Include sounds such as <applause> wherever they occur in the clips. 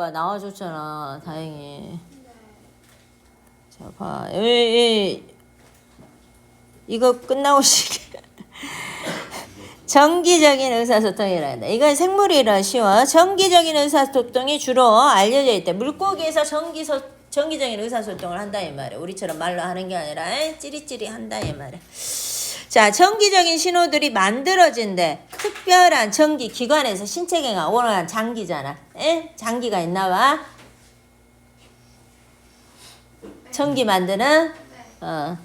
가 나와줬잖아. 다행히. 자, 봐. 이거 끝나고 시게. <laughs> 정기적인 의사소통이라 한다. 이건 생물이라 쉬워. 정기적인 의사소통이 주로 알려져 있대. 물고기에서 정기소, 정기적인 의사소통을 한다 이 말이야. 우리처럼 말로 하는 게 아니라 에? 찌릿찌릿 한다 이 말이야. 자, 정기적인 신호들이 만들어진대. 특별한 정기 기관에서 신체계가 오늘은 장기잖아. 에? 장기가 있나 봐. 전기 만드는 어.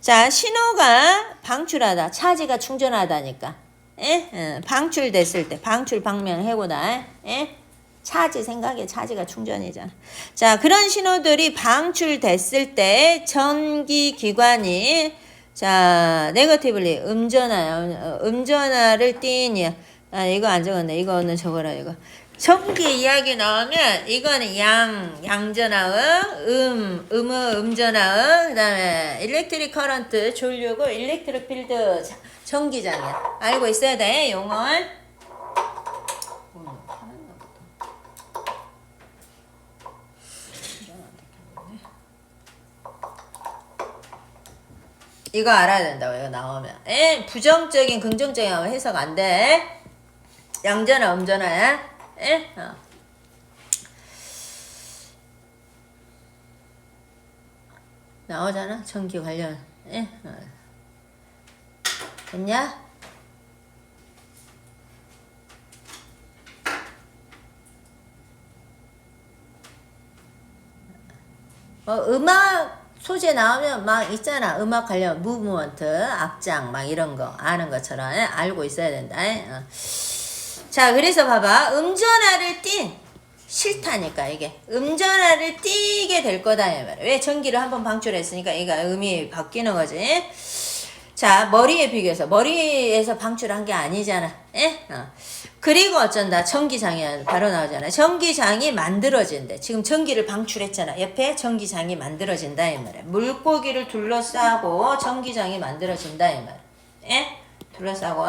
자, 신호가 방출하다. 차지가 충전하다니까. 에? 어, 방출됐을 때 방출 방면 해고다. 에? 차지 생각에 차지가 충전이잖아. 자, 그런 신호들이 방출됐을 때 전기 기관이 자, 네거티블리 음전화 음전화를 띈이 아, 이거 안 적었네. 이거는 적어라 이거. 전기 이야기 나오면 이거는 양 양전화음, 음, 음의 음전화음, 그다음에 일렉트릭 커런트 졸류고 일렉트릭 필드 자- 전기장이야. 알고 있어야 돼 용어를. 오늘 화났나 보다. 이거 알아야 된다고 이거 나오면. 에 부정적인 긍정적인 하면 해석 안 돼. 양전화 음전화야. 에? 어. 나오잖아 전기 관련. 에? 어. 됐냐? 뭐 음악 소재 나오면 막 있잖아 음악 관련 무브먼트 악장 막 이런 거 아는 것처럼 에? 알고 있어야 된다 에? 어. 자 그래서 봐봐 음전화를 띈 싫다니까 이게 음전화를 띄게 될 거다 이 말이야 왜 전기를 한번 방출했으니까 이가 음이 바뀌는 거지 자 머리에 비교해서 머리에서 방출한 게 아니잖아 에? 어. 그리고 어쩐다 전기장이 바로 나오잖아 전기장이 만들어진대 지금 전기를 방출했잖아 옆에 전기장이 만들어진다 이 말이야 물고기를 둘러싸고 전기장이 만들어진다 이 말이야 에? 둘러싸고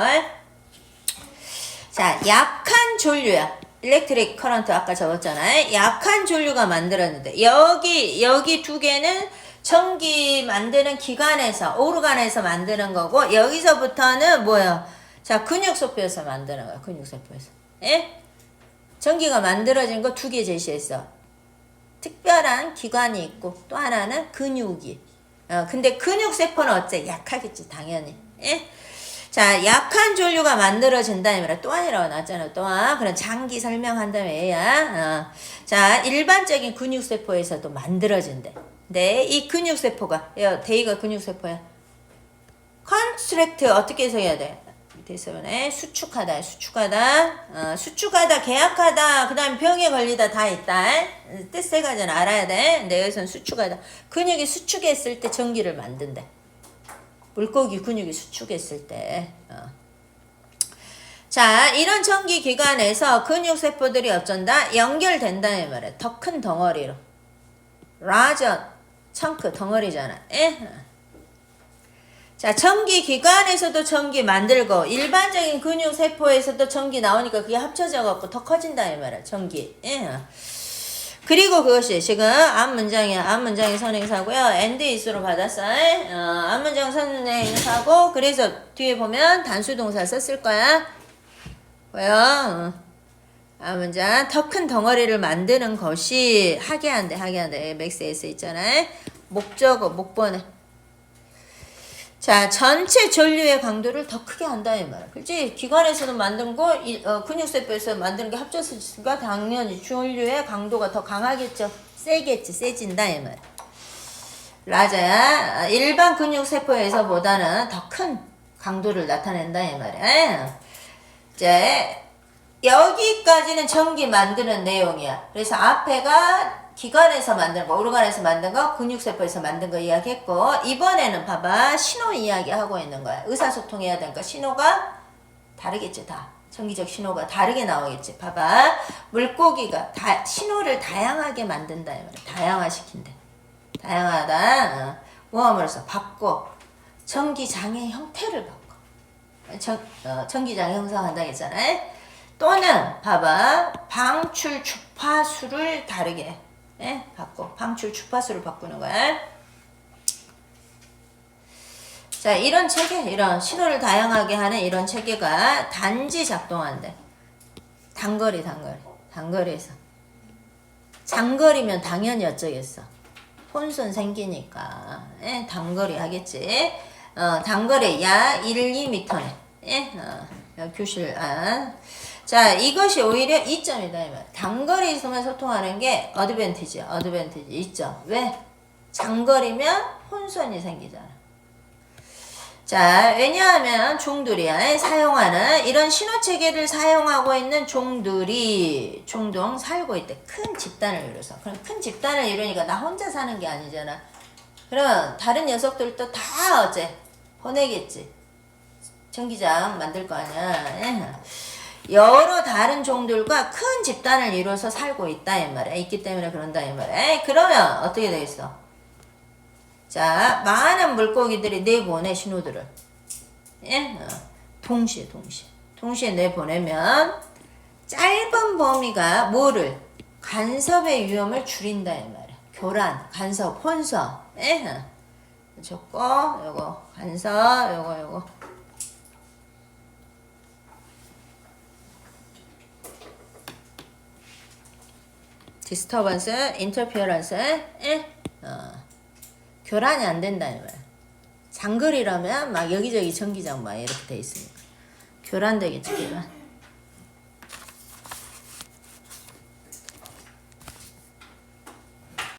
자, 약한 전류야. 일렉트릭 커런트 아까 적었잖아요. 약한 전류가 만들었는데 여기 여기 두 개는 전기 만드는 기관에서 오르간에서 만드는 거고 여기서부터는 뭐야? 자, 근육세포에서 만드는 거야. 근육세포에서. 예? 전기가 만들어진 거 두 개 제시했어. 특별한 기관이 있고 또 하나는 근육이. 어, 근데 근육세포는 어째? 약하겠지, 당연히. 예? 자, 약한 전류가 만들어진다 이 말이야. 또한이라고 나왔잖아. 또한. 그런 장기 설명한다면 얘야. 어. 자, 일반적인 근육세포에서도 만들어진대. 네, 이 근육세포가, 야, 대의가 근육세포야. 컨스트랙트 어떻게 해석해야 돼? 있으면 수축하다, 수축하다, 어, 수축하다, 계약하다, 그 다음 병에 걸리다 다 있다. 뜻 세 가지는 알아야 돼. 근데 여기서는 수축하다. 근육이 수축했을 때 전기를 만든대. 물고기 근육이 수축했을 때. 어. 자, 이런 전기 기관에서 근육 세포들이 어쩐다? 연결된다 이 말이야. 더 큰 덩어리로. 라저 청크 덩어리잖아. 에? 자, 전기 기관에서도 전기 만들고 일반적인 근육 세포에서도 전기 나오니까 그게 합쳐져 갖고 더 커진다 이 말이야. 전기. 예. 그리고 그것이 지금 앞 문장이야. 앞 문장이 선행사고요. 엔드 이스로 받았어요. 어, 앞 문장 선행사고 그래서 뒤에 보면 단수 동사 썼을 거야. 뭐요? 어. 앞 문장 더큰 덩어리를 만드는 것이 하게 한대 하게 한대 맥스 에스 있잖아요. 목적어 목번에 자, 전체 전류의 강도를 더 크게 한다 이 말. 그렇지? 기관에서는 만든 거, 이, 어, 근육세포에서 만드는 게 합쳤으니까 당연히 전류의 강도가 더 강하겠죠. 세겠지, 세진다 이 말. 라자야, 일반 근육세포에서보다는 더 큰 강도를 나타낸다 이 말이야. 이제 여기까지는 전기 만드는 내용이야. 그래서 앞에가 기관에서 만든 거, 오르간에서 만든 거, 근육세포에서 만든 거 이야기했고, 이번에는 봐봐, 신호 이야기하고 있는 거야. 의사소통해야 되니까 신호가 다르겠지, 다. 전기적 신호가 다르게 나오겠지. 봐봐. 물고기가 다, 신호를 다양하게 만든다. 다양화시킨대. 다양하다. 어. 모함으로써 바꿔. 전기장의 형태를 바꿔. 전, 어, 전기장이 형성한다 했잖아. 또는 봐봐 방출 주파수를 다르게 예? 바꿔 방출 주파수를 바꾸는 거야. 자 이런 체계 이런 신호를 다양하게 하는 이런 체계가 단지 작동한대. 단거리 단거리 단거리에서 장거리면 당연히 어쩌겠어. 혼선 생기니까 예? 단거리 하겠지. 어, 단거리 약 1, 2m네. 예? 어, 교실 안. 자, 이것이 오히려 이점이다 이 말. 단거리에서만 소통하는 게 어드밴티지야. 어드밴티지 이점. 왜? 장거리면 혼선이 생기잖아. 자, 왜냐하면 종들이야 사용하는 이런 신호 체계를 사용하고 있는 종들이 종동 살고 있대. 큰 집단을 이루어서. 그럼 큰 집단을 이루니까 나 혼자 사는 게 아니잖아. 그럼 다른 녀석들도 다 어째 보내겠지. 전기장 만들 거 아니야. 예. 여러 다른 종들과 큰 집단을 이루어서 살고 있다 이 말이야. 있기 때문에 그런다 이 말이야. 그러면 어떻게 되겠어? 자, 많은 물고기들이 내보내 신호들을. 예? 어, 동시에, 동시에. 동시에 내보내면 짧은 범위가 뭐를? 간섭의 위험을 줄인다, 이 말이야. 교란, 간섭, 혼선. 예? 어. 좋고, 요거, 간섭, 요거, 요거. 디스터번스, 인터피어런스, 예? 어. 교란이 안 된다 이 말. 장거리라면 막 여기저기 전기장 막 이렇게 돼 있으니까 교란되겠지 교란.